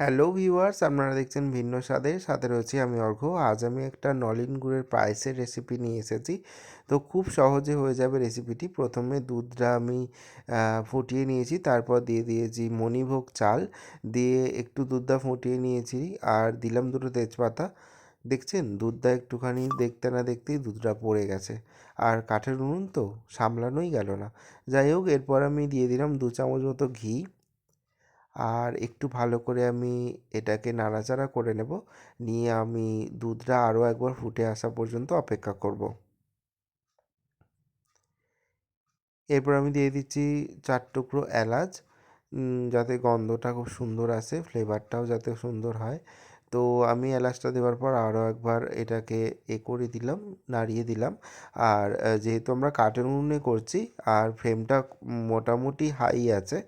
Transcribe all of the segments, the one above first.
Hello viewers, আপনারা দেখছেন ভিন্ন স্বাদের সাথে রয়েছি আমি অর্ঘ্য আজ আমি একটা নলেন গুড়ের পায়েসের রেসিপি নিয়ে এসেছি। তো খুব সহজে হয়ে যাবে রেসিপিটি প্রথমে দুধটা আমি ফুটিয়ে নিয়েছি। তারপর দিয়ে দিয়েছি মণিভোগ চাল। দিয়ে একটু দুধটা ফুটিয়ে নিয়েছি আর দিলাম দুটো তেজপাতা। দেখছেন? দুধটা একটুখানি দেখতে না দেখতেই দুধটা পড়ে গেছে। আর কাঠের উনুন তো সামলানোই গেল না। যাই হোক, এরপর আমি দিয়ে দিলাম দু চামচ মতো ঘি। আর একটু ভালো করে আমি এটাকে নাড়াচাড়া করে নেব। নিয়ে আমি দুধটা আরও একবার ফুটে আসা পর্যন্ত অপেক্ষা করব। এরপর আমি দিয়ে দিচ্ছি চার টুকরো এলাচ। যাতে গন্ধটা খুব সুন্দর আসে ফ্লেভারটাও যাতে সুন্দর হয়। তো আমি এলাচটা দেওয়ার পর আরও একবার এটাকে এ করে দিলাম, নাড়িয়ে দিলাম। আর যেহেতু আমরা কাঠের উনুনে করছি আর ফ্লেমটা মোটামুটি হাই আছে,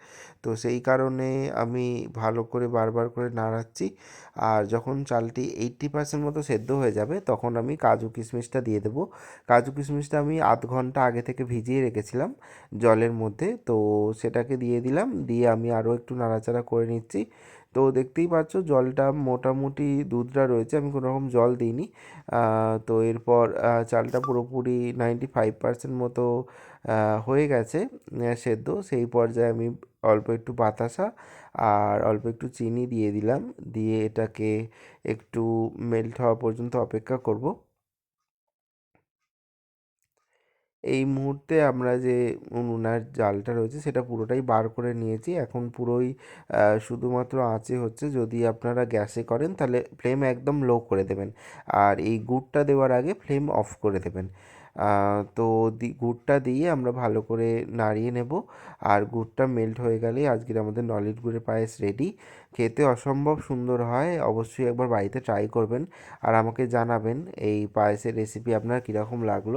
তো সেই কারণে আমি ভালো করে বারবার করে নাড়াচ্ছি। আর যখন চালটি এইট্টি পার্সেন্ট মতো সেদ্ধ হয়ে যাবে, তখন আমি কাজু কিশমিশটা দিয়ে দেবো। কাজু কিশমিশটা আমি আধ ঘণ্টা আগে থেকে ভিজিয়ে রেখেছিলাম জলের মধ্যে, তো সেটাকে দিয়ে দিলাম। দিয়ে আমি আরও একটু নাড়াচাড়া করে নিচ্ছি। তো দেখতেই পাচ্ছ জলটা মোটামুটি দুধটা রয়েছে, আমি কোনো রকম জল দিইনি। তো এরপর চালটা পুরোপুরি নাইনটি ফাইভ পার্সেন্ট মতো হয়ে গেছে সেদ্ধ। সেই পর্যায়ে আমি অল্প একটু বাতাসা আর অল্প একটু চিনি দিয়ে দিলাম। দিয়ে এটাকে একটু মেল্ট হওয়া পর্যন্ত অপেক্ষা করব। এই মুহূর্তে আমরা যে নুনার জালটা রয়েছে সেটা পুরোটাই বার করে নিয়েছি। এখন পুরোই শুধুমাত্র আঁচে হচ্ছে। যদি আপনারা গ্যাসে করেন তাহলে ফ্লেম একদম লো করে দেবেন। আর এই গুড়টা দেওয়ার আগে ফ্লেম অফ করে দেবেন। তো গুড়টা দিয়ে আমরা ভালো করে নাড়িয়ে নেব। আর গুড়টা মেল্ট হয়ে গেলেই আজকের আমাদের নলেন গুড়ের পায়েস রেডি খেতে অসম্ভব সুন্দর হয়, অবশ্যই একবার বাড়িতে ট্রাই করবেন। আর আমাকে জানাবেন এই পায়েসের রেসিপি আপনার কীরকম লাগল।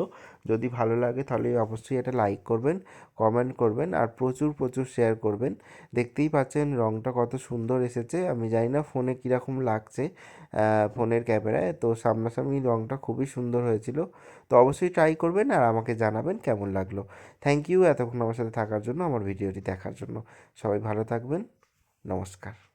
যদি ভালো লাগে তাহলে অবশ্যই এটা লাইক করবেন কমেন্ট করবেন আর প্রচুর প্রচুর শেয়ার করবেন। দেখতেই পাচ্ছেন রঙটা কত সুন্দর এসেছে। আমি জানি না ফোনে কীরকম লাগছে ফোনের ক্যামেরায়। তো সামনাসামনি রঙটা খুবই সুন্দর হয়েছিল। তো অবশ্যই ট্রাই করবেন আর আমাকে জানাবেন কেমন লাগল। থ্যাংক ইউ এতক্ষণ আমার সাথে থাকার জন্য, আমার ভিডিওটি দেখার জন্য। সবাই ভালো থাকবেন। নমস্কার।